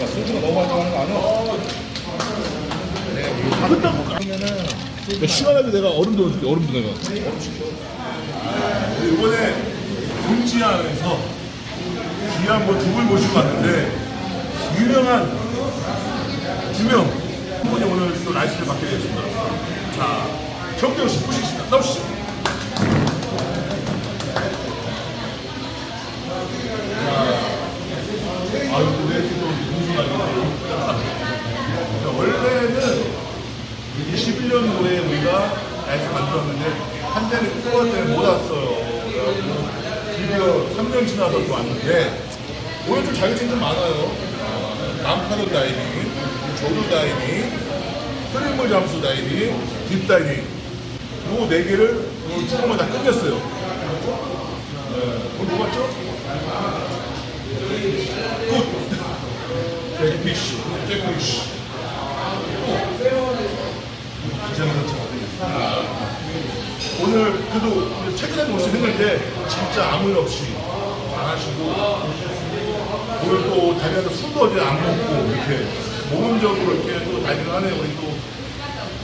야, 소주가 너무 많이 들어가는 거 아니야? 내가 끝나고 가면은 야, 시원하게 내가 얼음도 넣어줄게 얼음도 내가 이번에 금지하면서 귀한 뭐 두분 모시고 왔는데 유명한 두명 분이 오늘 또 라이스를 맡게 됐습니다. 자, 씨 모시겠습니다. 나오시죠. 만들었는데 한 대를 끄고 때문에 못 왔어요. 그래갖고 드디어 3년 지나서 또 왔는데 오늘 좀 자격증 좀 많아요. 아, 남파도 다이빙, 조류 다이빙, 흐름물 잠수 다이빙, 딥 다이빙 요 네 개를 조금만 다 끝냈어요. 네, 오늘 뭐 봤죠? 굿! 잭피쉬, 잭피쉬. 그래도 최근에 모습 했는데 진짜 아무 일 없이 잘하시고 오늘 또 다리에서 술도 어제 안 먹고 이렇게 모범적으로 이렇게 또 다이빙을 하네요. 우리 또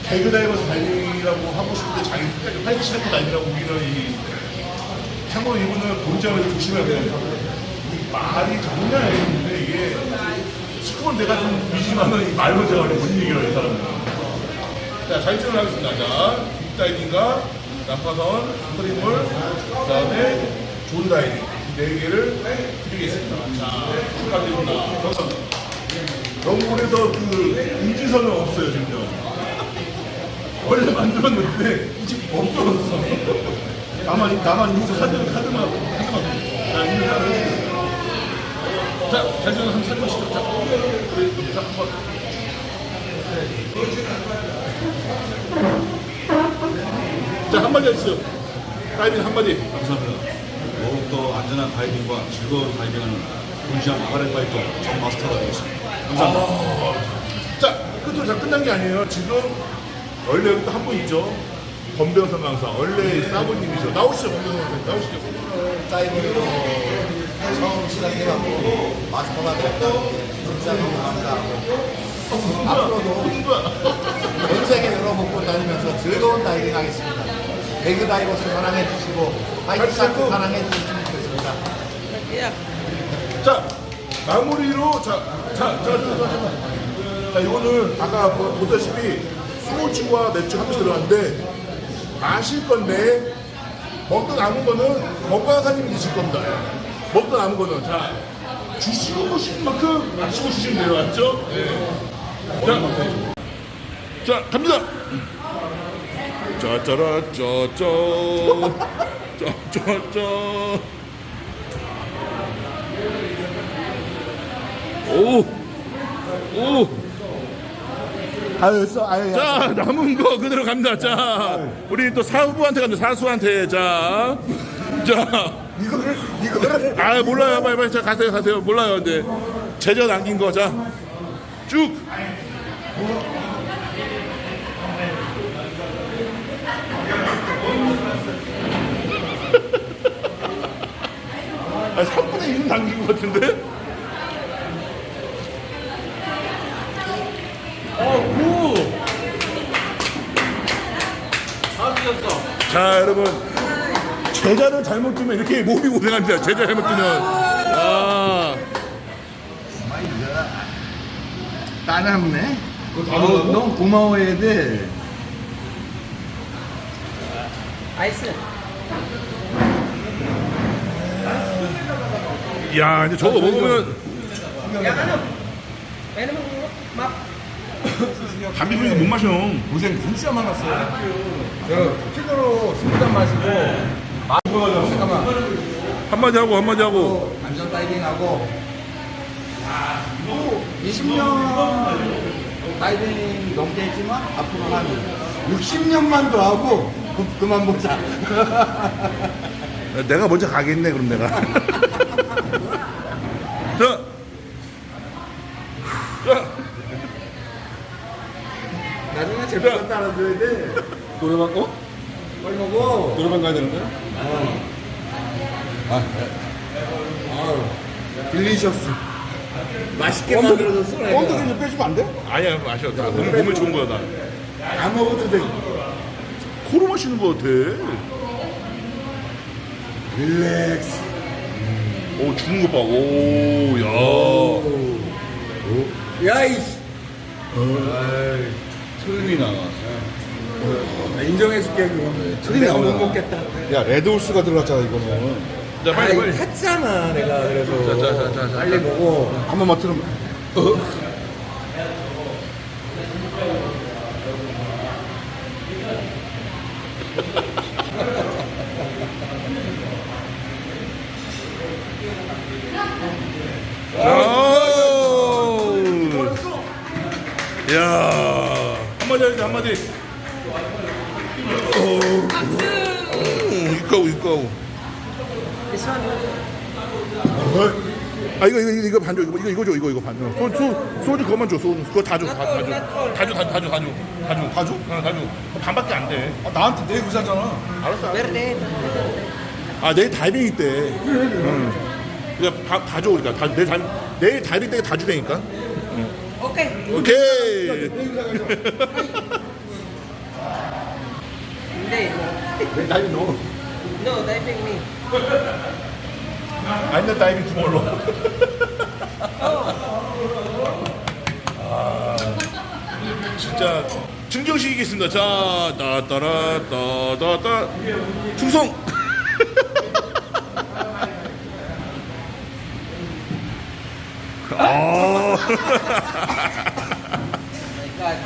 개그 다이버스 다이빙이라고 하고 싶은데 자기 끝까지 화이트 셔츠 다이빙이라고 우기는 이 참고로 이분은 본점에서 조심해야 돼요. 이 말이 장난 아닌데 이게 스쿠버 내가 좀 미지만은 이 말로 제가 못 이겨요 이 사람은. 자, 자격증을 하겠습니다. 자, 딥다이빙과 난파선, 프리물, 그 다음에 존다이빙. 이네 개를 드리겠습니다. 자, 축하드립니다. 영국에서 그 인지선은 없어요, 지금. 원래 만들었는데, 이제 없어졌어. 나만, 나만 카드, 카드만, 카드만. 자, 해주세요. 자, 자격증 한번 살펴보시죠. 자, 그래, 자, 한번. 자, 한마디 해주세요. 다이빙 한마디. 감사합니다. 더욱더 안전한 다이빙과 즐거운 다이빙하는 군시한 마가렛 파이터 전 마스터가 되겠습니다. 감사합니다. 자, 끝으로 다 끝난 게 아니에요. 지금 원래 여기 또한분 있죠. 권병선 강사. 원래 사부님이죠. 나오시죠, 권병선 강사. 나오시죠. 사이버로 처음 시작해갖고 마스터가 게 진짜 너무 감사하고 앞으로도 전 세계 여러 곳 다니면서 즐거운 다이빙 하겠습니다. 배그 다이버스 사랑해 주시고 화이트 샤크 사랑해 주셨으면 좋겠습니다. 자, 마무리로, 자, 자, 자, 자, 자, 자. 자, 이거는 아까 보- 보다시피 소주와 맥주 한 병씩 들어갔는데 마실 건데 먹다 남은 거는 건강사님이 드실 겁니다. 먹다 남은 거는. 자, 주시고 싶은 만큼 마시고 주시면 돼요. 맞죠? 네. 자, 자, 갑니다. 짜짜라, 짜짜. 짜짜짜. 오! 오! 아유, 써, 아유, 자, 남은 거 그대로 갑니다. 자, 우리 또 사부한테 갑니다. 사수한테. 자, 자. 이거를, 이거를. 아, 몰라요. 빨리, 빨리. 자, 가세요, 가세요. 몰라요. 근데. 제자 남긴 거. 자, 쭉. 아, 3분의 1은 남긴 것 같은데? 자 여러분. 제자를 잘못 두면 이렇게 몸이 고생합니다. 제자 잘못 두면. 아. 따남네. 어, 너무 고마워해야 돼. 야 이제 저거 먹으면 담배 피우니까 못 마셔. 고생 진짜 많았어요. 저 피드로 스무 잔 마시고. 잠깐만. 한마디 하고 한마디 하고. 안전 다이빙하고. 또 20년 다이빙 넘게 했지만 앞으로 한 60년만 더 하고 그, 그만 보자. 내가 먼저 가겠네 그럼 내가 자, 자 나중에 제발 따라줘야 돼. 노래방, 어? 빨리 먹어. 노래방 가야 되는 거야? 아유, 딜리셔스. 맛있게 만들어줬어. 내가. 좀 빼주면 안 돼? 아니야 마셔. 다 몸, 몸에 좋은 거야 나. 안 먹어도 돼. 코로 마시는 거 같아. 릴렉스. 오 죽은 거 봐. 오 야. 야, 이씨. 트림이 나와. 나 인정해줄게, 그거. 틀이 내가 못 나오잖아. 먹겠다. 야 레드홀스가 들어갔잖아 이거는. 자 아, 빨리 이거 빨리. 탔잖아, 내가. 그래서. 자, 자, 자, 자, 자. 빨리 먹어. 한 번만 틀으면. 야. 한마디 하자 한마디. 오. 이까고 이까고. 아 이거 이거 이거 반줘 이거 이거 이거 줘 이거 이거 반줘 소, 소, 소주 그거만 줘 소주 그거 다 줘 다 줘 다 줘 다 줘 다 줘 다 줘 다줘 다 줘? 어, 다줘 반밖에 안돼 아, 나한테 내 의사잖아. 알았어 아 내일 다이빙 있대 응. 그러니까 다, 다 줘 그러니까 다, 내일, 다, 내일 다이빙 때다 주다니까 오케이. 오케이 Hindi. 내 나이 너. No, diving me. 아니면 다이빙 투몰로 아 진짜 증정식이겠습니다 자 따따라 따따따 충성 아 My God.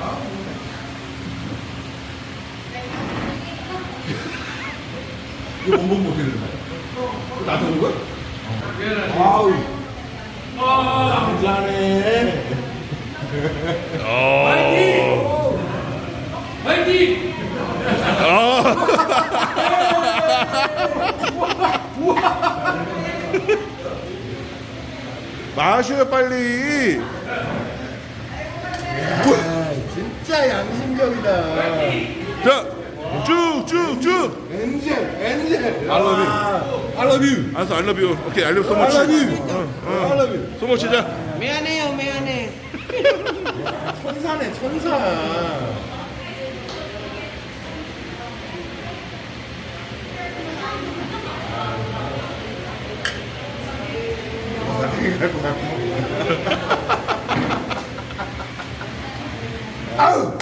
이거 몸몸 못해 되는 거야. 나한테 거야? 아우. 남자네. 마셔요 빨리 아, 진짜 양심적이다. 자 쭉쭉쭉 엔젤, 엔젤. I love you. I love you. 알았어 I love you 오케이 I love you so I much love you. I love you. so much 자 Mayane, mayane. 천사네, 천사. 아우!